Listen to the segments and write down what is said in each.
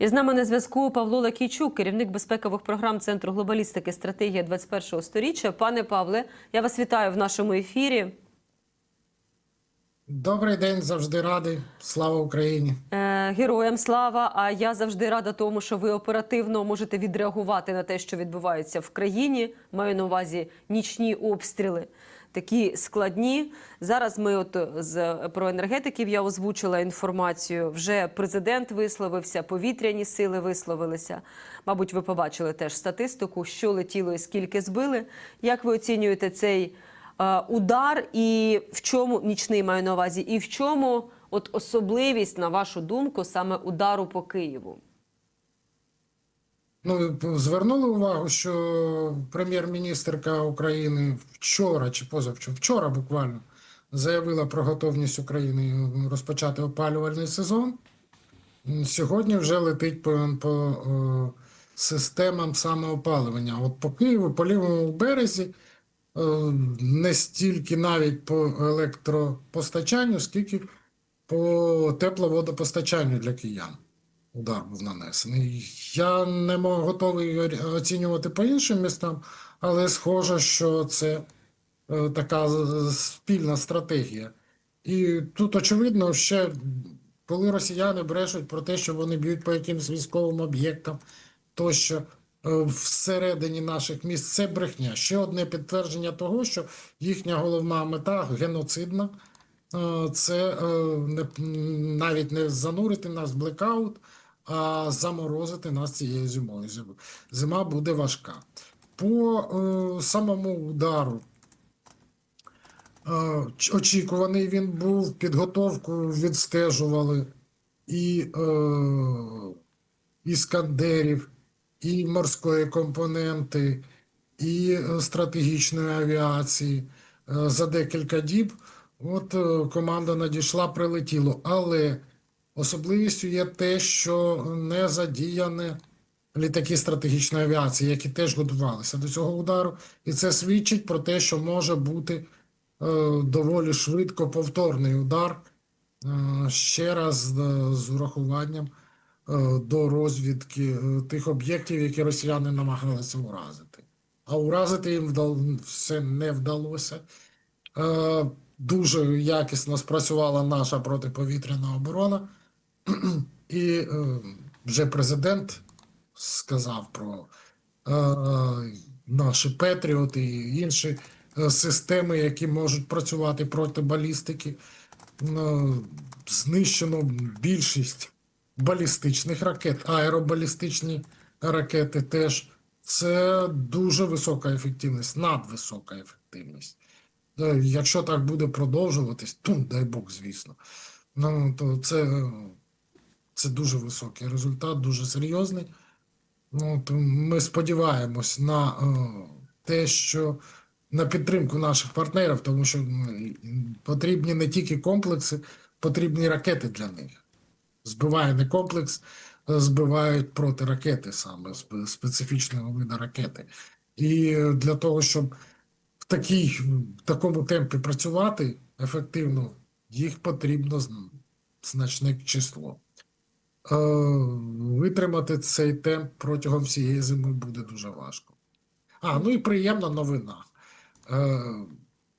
І з нами на зв'язку Павло Лакійчук, керівник безпекових програм Центру глобалістики стратегія 21-го сторіччя. Пане Павле, я вас вітаю в нашому ефірі. Добрий день, завжди радий. Слава Україні. Е, Героям слава! А я завжди рада тому, що ви оперативно можете відреагувати на те, що відбувається в країні. Маю на увазі нічні обстріли. Такі складні. Зараз ми, от з про енергетиків, я озвучила інформацію. Вже президент висловився, повітряні сили висловилися. Мабуть, ви побачили теж статистику, що летіло і скільки збили. Як ви оцінюєте цей е, удар, і в чому нічний маю на увазі, і в чому от особливість, на вашу думку, саме удару по Києву? Ну, звернули увагу, що прем'єр-міністрка України вчора чи позавчора, вчора буквально заявила про готовність України розпочати опалювальний сезон. Сьогодні вже летить по, по системам самоопалювання. От по Києву, по лівому березі, не стільки навіть по електропостачанню, скільки по тепловодопостачанню для киян. Удар був нанесений. Я не готовий оцінювати по іншим містам, але схоже, що це е, така спільна стратегія. І тут очевидно, ще коли росіяни брешуть про те, що вони б'ють по якимсь військовим об'єктам, тощо е, всередині наших міст це брехня. Ще одне підтвердження того, що їхня головна мета геноцидна. Е, Це навіть не занурити нас в блекаут, заморозити нас цією зимою. Зима буде важка. По е, самому удару е, очікуваний він був, підготовку відстежували і е, іскандерів, і морської компоненти, і е, стратегічної авіації. За декілька діб от команда надійшла, прилетіло. Але особливістю є те, що не задіяне літаки стратегічної авіації, які теж готувалися до цього удару. І це свідчить про те, що може бути е, доволі швидко повторний удар е, ще раз е, з урахуванням е, до розвідки е, тих об'єктів, які росіяни намагалися уразити. А уразити їм вдал... все не вдалося. Е, Дуже якісно спрацювала наша протиповітряна оборона, і е, вже президент сказав про е, наші Петріоти і інші е, системи, які можуть працювати проти балістики. Знищено більшість балістичних ракет, аеробалістичні ракети теж. Це дуже висока ефективність, надвисока ефективність. Якщо так буде продовжуватись, то дай Бог, звісно. Ну, то це, це дуже високий результат, дуже серйозний. Ну, то ми сподіваємось на е, те, що на підтримку наших партнерів, тому що потрібні не тільки комплекси, потрібні ракети для них. Збиває не комплекс, збивають протиракети саме специфічного виду ракети. І для того, щоб в, такій, в такому темпі працювати ефективно, їх потрібно значне число. Витримати цей темп протягом всієї зими буде дуже важко. А, ну і приємна новина. Е,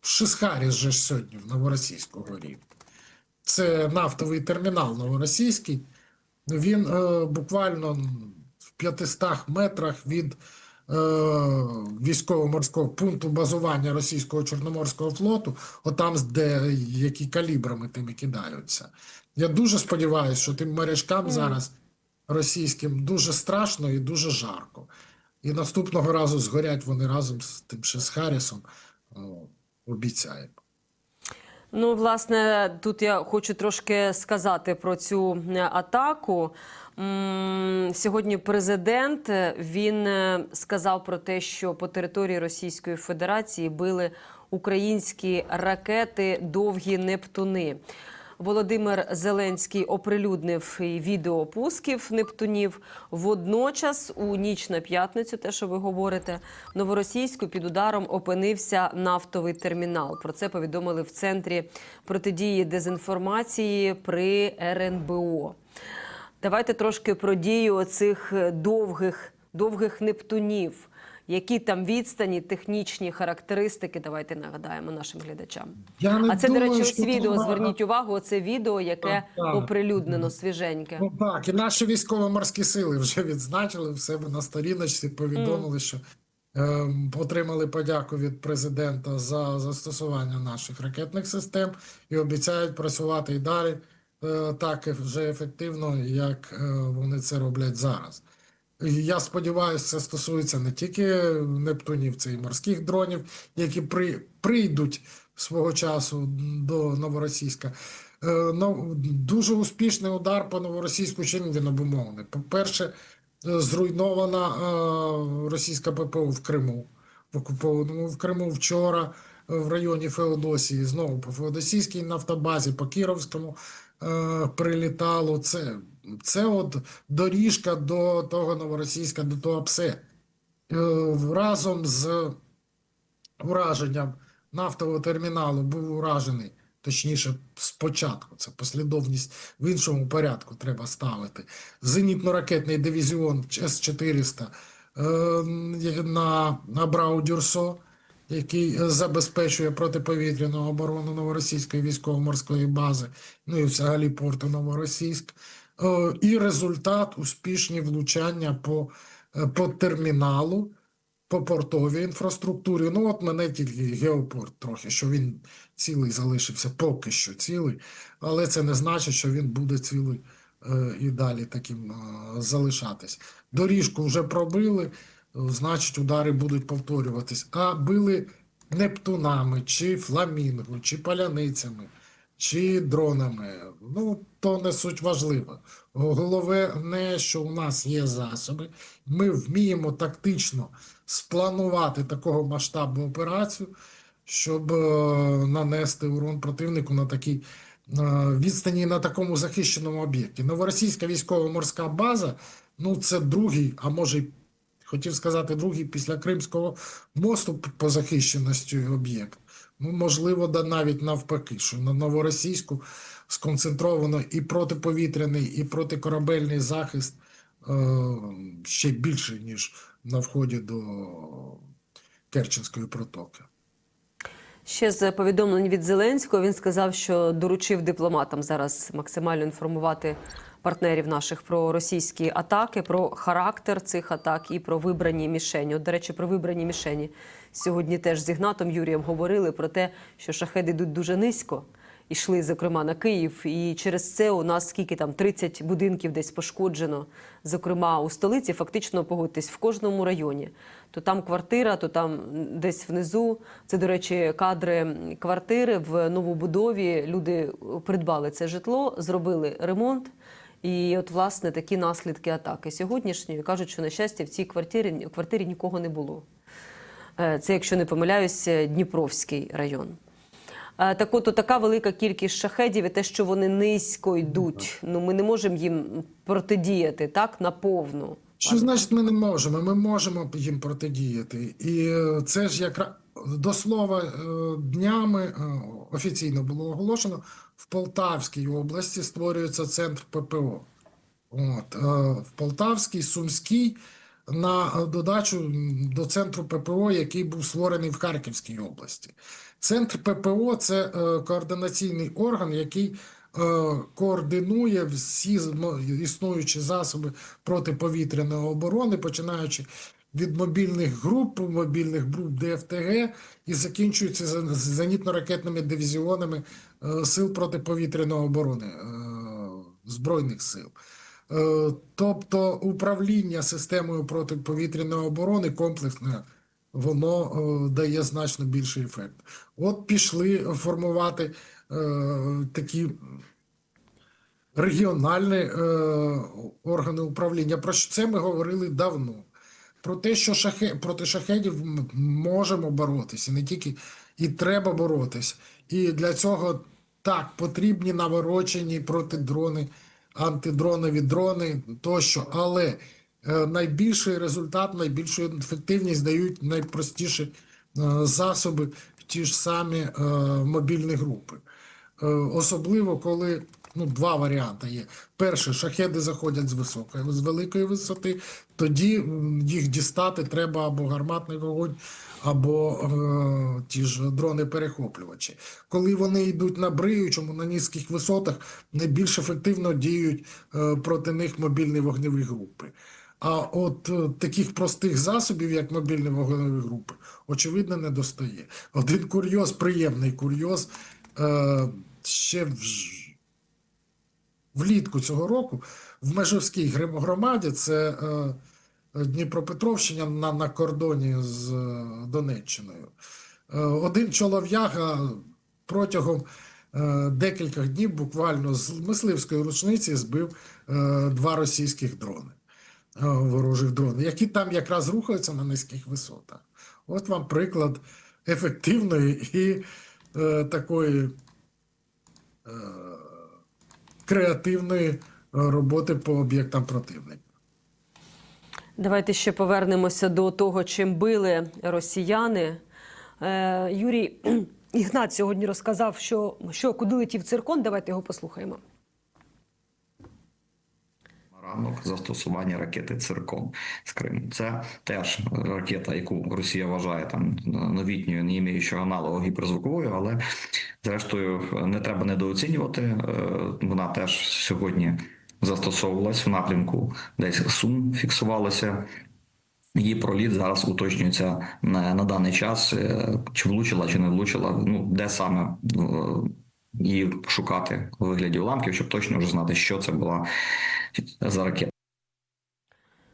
Шисхаріс же ж сьогодні в Новоросійську горів. Це нафтовий термінал новоросійський. Він е, буквально в 500 метрах від військово-морського пункту базування російського Чорноморського флоту, отам, де які калібрами тими кидаються. Я дуже сподіваюся, що тим морячкам зараз російським дуже страшно і дуже жарко. І наступного разу згорять вони разом з тим ще з Харрісом. Обіцяємо. Ну, власне, тут я хочу трошки сказати про цю е, атаку. Сьогодні президент е, він е, сказав про те, що по території Російської Федерації били українські ракети довгі Нептуни. Володимир Зеленський оприлюднив відео пусків Нептунів. Водночас, у ніч на п'ятницю, те, що ви говорите, новоросійську під ударом опинився нафтовий термінал. Про це повідомили в центрі протидії дезінформації при РНБО. Давайте трошки про дію оцих е, довгих, довгих нептунів. Які там відстані, технічні характеристики, давайте нагадаємо нашим глядачам. Я не А це, до речі, ось відео. вона- Зверніть увагу, це відео, яке Так, так. оприлюднено свіженьке. Ну так, і наші військово-морські сили вже відзначили в себе на сторіночці, повідомили, що е, отримали подяку від президента за застосування наших ракетних систем і обіцяють працювати і далі е, так вже ефективно, як е, вони це роблять зараз. Я сподіваюся, це стосується не тільки Нептунів, це і морських дронів, які при, прийдуть свого часу до Новоросійська. Е, дуже успішний удар по новоросійську чим він обумовлений. По-перше, е, зруйнована е, російська ППО в Криму, в окупованому в Криму вчора е, в районі Феодосії, знову по Феодосійській нафтобазі, по Кіровському е, прилітало. Це, це от доріжка до того новоросійська, до того ПСЕ. Разом з ураженням нафтового терміналу був уражений, точніше, спочатку, це послідовність в іншому порядку треба ставити. Зенітно-ракетний дивізіон С-400 е, на, на Брау-Дюрсо, який забезпечує протиповітряну оборону новоросійської військово-морської бази, ну і взагалі порту Новоросійськ. Е, І результат успішні влучання по, е, по терміналу по портовій інфраструктурі. Ну, от мене тільки геопорт трохи, що він цілий залишився, поки що цілий, але це не значить, що він буде цілий е, і далі таким залишатись. Доріжку вже пробили, значить, удари будуть повторюватись. А били Нептунами, чи фламінго, чи паляницями, чи дронами. Ну, то не суть важливо. Головне, що у нас є засоби. Ми вміємо тактично спланувати такого масштабну операцію, щоб е, нанести урон противнику на такій е, відстані на такому захищеному об'єкті. Новоросійська військово-морська база ну це другий, а може й хотів сказати, другий після Кримського мосту по захищеності об'єкт. Ну, можливо, да навіть навпаки, що на новоросійську сконцентровано і протиповітряний, і протикорабельний захист е, ще більше, ніж на вході до Керченської протоки. Ще з повідомлень від Зеленського він сказав, що доручив дипломатам зараз максимально інформувати партнерів наших про російські атаки, про характер цих атак і про вибрані мішені. От, до речі, про вибрані мішені сьогодні теж з Ігнатом Юрієм говорили про те, що шахеди йдуть дуже низько. Ішли, зокрема, на Київ, і через це у нас скільки там 30 будинків десь пошкоджено. Зокрема, у столиці фактично погодьтесь в кожному районі. То там квартира, то там десь внизу. Це, до речі, кадри квартири в новобудові. Люди придбали це житло, зробили ремонт. І от, власне, такі наслідки атаки сьогоднішньої кажуть, що на щастя в цій квартирі, квартирі нікого не було. Е, Це, якщо не помиляюся, Дніпровський район. Е, Так от така велика кількість шахедів і те, що вони низько йдуть. Ну ми не можемо їм протидіяти так наповну. Що значить ми не можемо? Ми можемо їм протидіяти. І е, це ж якраз до слова, е, днями е, офіційно було оголошено, в Полтавській області створюється центр ППО. От, е, в Полтавській, Сумській, на додачу до центру ППО, який був створений в Харківській області. Центр ППО це координаційний орган, який координує всі існуючі засоби протиповітряної оборони, починаючи від мобільних груп, мобільних груп ДФТГ і закінчується зенітно-ракетними дивізіонами е, сил протиповітряної оборони е, Збройних сил. Е, Тобто управління системою протиповітряної оборони комплексне, воно дає значно більший ефект. От пішли формувати такі регіональні органи управління. Про це ми говорили давно. Про те, що шахе, проти шахедів можемо боротися, не тільки і треба боротися. І для цього так потрібні наворочені протидрони, антидронові дрони тощо. Але е, найбільший результат, найбільшу ефективність дають найпростіші е, засоби, ті ж самі е, мобільні групи. Е, Особливо коли Ну, два варіанти є. Перший, шахеди заходять з високої, з великої висоти, тоді їх дістати треба або гарматний вогонь, або е, ті ж дрони-перехоплювачі. Коли вони йдуть на бриючому, на низьких висотах, найбільш ефективно діють е, проти них мобільні вогневі групи. А от е, таких простих засобів, як мобільні вогневі групи, очевидно, не достає. Один курйоз, приємний курйоз, е, ще в, влітку цього року в Межівській громаді, це е, Дніпропетровщина на, на кордоні з е, Донеччиною. Е, один чолов'яга протягом декількох днів буквально з мисливської рушниці збив два російських дрони, ворожих дрони, які там якраз рухаються на низьких висотах. От вам приклад ефективної і е, такої креативної е, роботи по об'єктам противника. Давайте ще повернемося до того, чим били росіяни. Е, Юрій Ігнат сьогодні розказав, що, що куди летів циркон. Давайте його послухаємо. Ранок застосування ракети циркон з Криму. Це теж ракета, яку Росія вважає там новітньою, не імеючою аналогу гіперзвуковою, але зрештою не треба недооцінювати. Е, Вона теж сьогодні застосовувалась в напрямку десь Сум фіксувалася. Її проліт зараз уточнюється на, на даний час, е, чи влучила, чи не влучила. Ну де саме її шукати у вигляді уламків, щоб точно вже знати, що це була за ракета.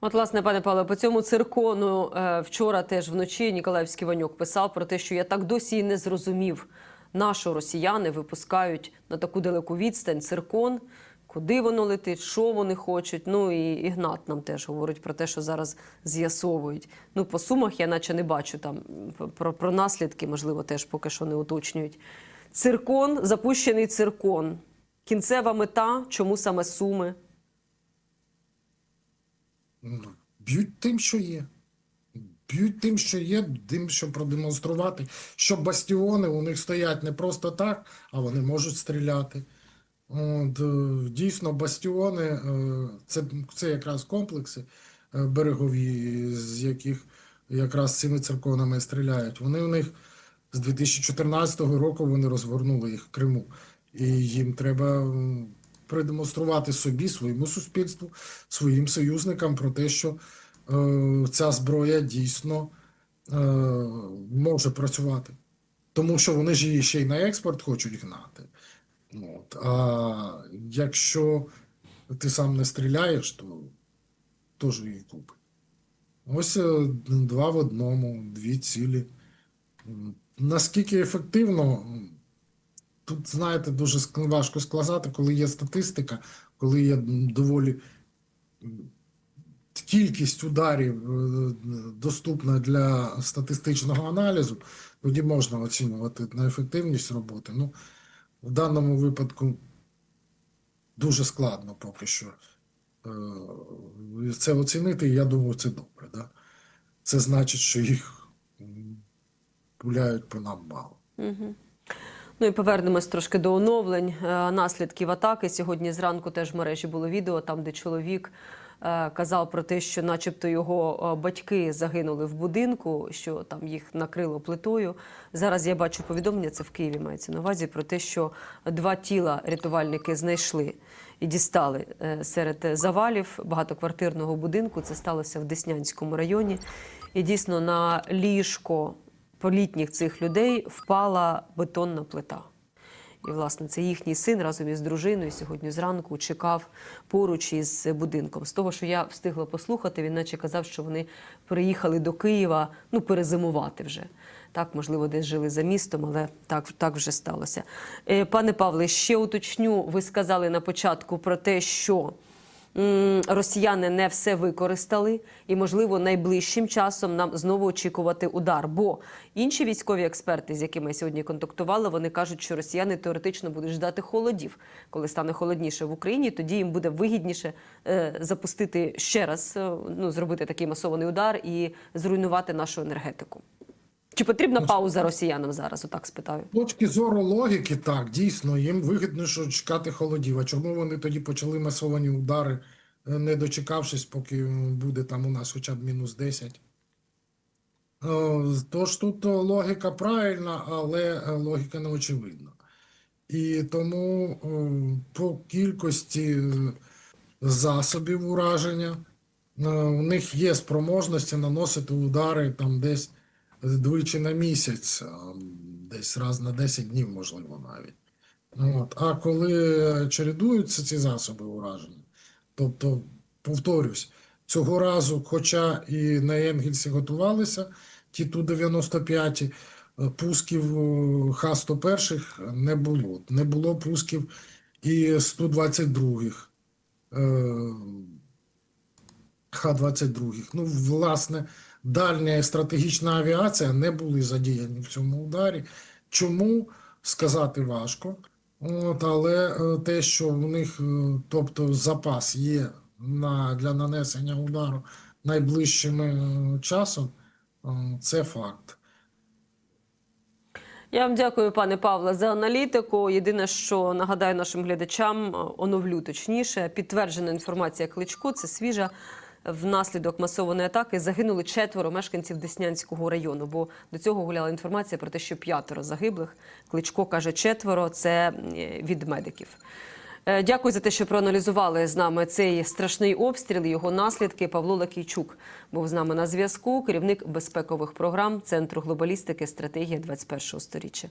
От, власне, пане Павло, по цьому циркону е, вчора теж вночі Ніколаївський Ванюк писав про те, що я так досі і не зрозумів, на що росіяни випускають на таку далеку відстань циркон, куди воно летить, що вони хочуть. Ну і Ігнат нам теж говорить про те, що зараз з'ясовують. Ну, по сумах я наче не бачу там про, про наслідки, можливо, теж поки що не уточнюють. Циркон, запущений циркон. Кінцева мета, чому саме суми? Б'ють тим, що є. Б'ють тим, що є, тим, що продемонструвати, що бастіони у них стоять не просто так, а вони можуть стріляти. От, е, дійсно, бастіони е, це, це якраз комплекси е, берегові, з яких якраз цими цирконами стріляють. Вони у них з 2014 року вони розгорнули їх в Криму. І їм треба продемонструвати собі, своєму суспільству, своїм союзникам про те, що е, ця зброя дійсно е, може працювати. Тому що вони ж її ще й на експорт хочуть гнати. От. А якщо ти сам не стріляєш, то теж її купить. Ось е, два в одному, дві цілі. Наскільки ефективно, тут, знаєте, дуже важко сказати, коли є статистика, коли є доволі кількість ударів е, доступна для статистичного аналізу, тоді можна оцінювати на ефективність роботи. Ну, в даному випадку дуже складно поки що е, це оцінити, і я думаю, це добре. Да? Це значить, що їх пуляють по нам мало. Ну і повернемось трошки до оновлень е, наслідків атаки. Сьогодні зранку теж в мережі було відео, там де чоловік е, казав про те, що, начебто, його е, батьки загинули в будинку, що там їх накрило плитою. Зараз я бачу повідомлення, це в Києві мається на увазі про те, що два тіла рятувальники знайшли і дістали серед завалів багатоквартирного будинку. Це сталося в Деснянському районі. І дійсно на ліжко політніх цих людей впала бетонна плита. І, власне, це їхній син разом із дружиною сьогодні зранку чекав поруч із будинком. З того, що я встигла послухати, він наче казав, що вони приїхали до Києва ну, перезимувати вже. Так, можливо, десь жили за містом, але так, так вже сталося. Е, Пане Павле, ще уточню, ви сказали на початку про те, що росіяни не все використали, і, можливо, найближчим часом нам знову очікувати удар. Бо інші військові експерти, з якими я сьогодні контактувала, вони кажуть, що росіяни теоретично будуть ждати холодів, коли стане холодніше в Україні. Тоді їм буде вигідніше е, запустити ще раз, е, ну зробити такий масований удар і зруйнувати нашу енергетику. Чи потрібна пауза росіянам зараз? Отак спитаю. З точки зору логіки, так, дійсно, їм вигідно, що чекати холодів. А чому вони тоді почали масовані удари, е, не дочекавшись, поки буде там у нас хоча б мінус 10? Е, Тож тут е, логіка правильна, але логіка не очевидна. І тому по кількості засобів ураження у них є спроможності наносити удари там десь двічі на місяць, десь раз на 10 днів, можливо, навіть. От. А коли чередуються ці засоби ураження, тобто, повторюсь, цього разу, хоча і на Енгельсі готувалися ті Ту-95, е, пусків е, Х-101 не було. Не було пусків і Су-22. Х-22. Ну, власне, дальня і стратегічна авіація не були задіяні в цьому ударі. Чому сказати важко? От, але е, те, що у них, е, тобто, запас є на, для нанесення удару найближчим е, часом, це факт. Я вам дякую, пане Павле, за аналітику. Єдине, що нагадаю нашим глядачам, оновлю точніше, підтверджена інформація Кличку. Це свіжа. Внаслідок масованої атаки загинули четверо мешканців Деснянського району. Бо до цього гуляла інформація про те, що п'ятеро загиблих. Кличко каже четверо. Це від медиків. Е, Дякую за те, що проаналізували з нами цей страшний обстріл. Його наслідки. Павло Лакійчук був з нами на зв'язку. Керівник безпекових програм Центру глобалістики стратегія 21 сторіччя.